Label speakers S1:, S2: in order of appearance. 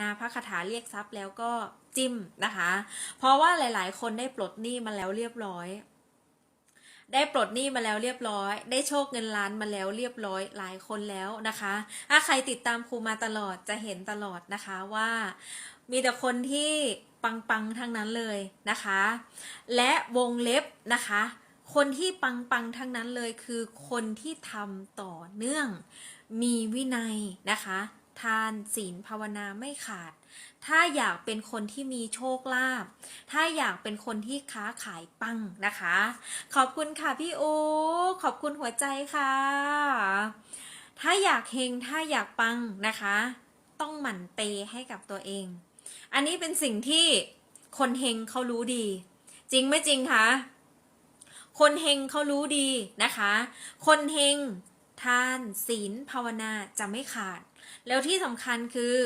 S1: นาพระคาถาเรียกทรัพย์แล้วก็จิ้มนะคะ เพราะว่าหลายๆ คนได้ปลดหนี้มาแล้วเรียบร้อย ได้ปลดหนี้มาแล้วเรียบร้อย ได้โชคเงินล้านมาแล้วเรียบร้อยหลายคนแล้วนะคะ ถ้าใครติดตามครูมาตลอดจะเห็นตลอดนะคะว่ามีแต่คนที่ปังๆทั้งนั้นเลยนะคะ และวงเล็บนะคะ คนที่ปังๆทั้งนั้นเลยคือคนที่ทำต่อเนื่องมีวินัยนะคะ ทานศีลภาวนาไม่ขาด ถ้าอยากเป็นคนที่มีโชคลาภ ถ้าอยากเป็นคนที่ค้าขายปังนะคะ ขอบคุณค่ะพี่อูขอบคุณหัวใจค่ะ ถ้าอยากเฮง ถ้าอยากปังนะคะ ต้องหมั่นเปให้กับตัวเอง อันนี้เป็นสิ่งที่คนเฮงเขารู้ดี จริงไม่จริงคะ คนเฮงเขารู้ดีนะคะ คนเฮง ทานศีลภาวนาจะไม่ขาด แล้วที่สำคัญคือ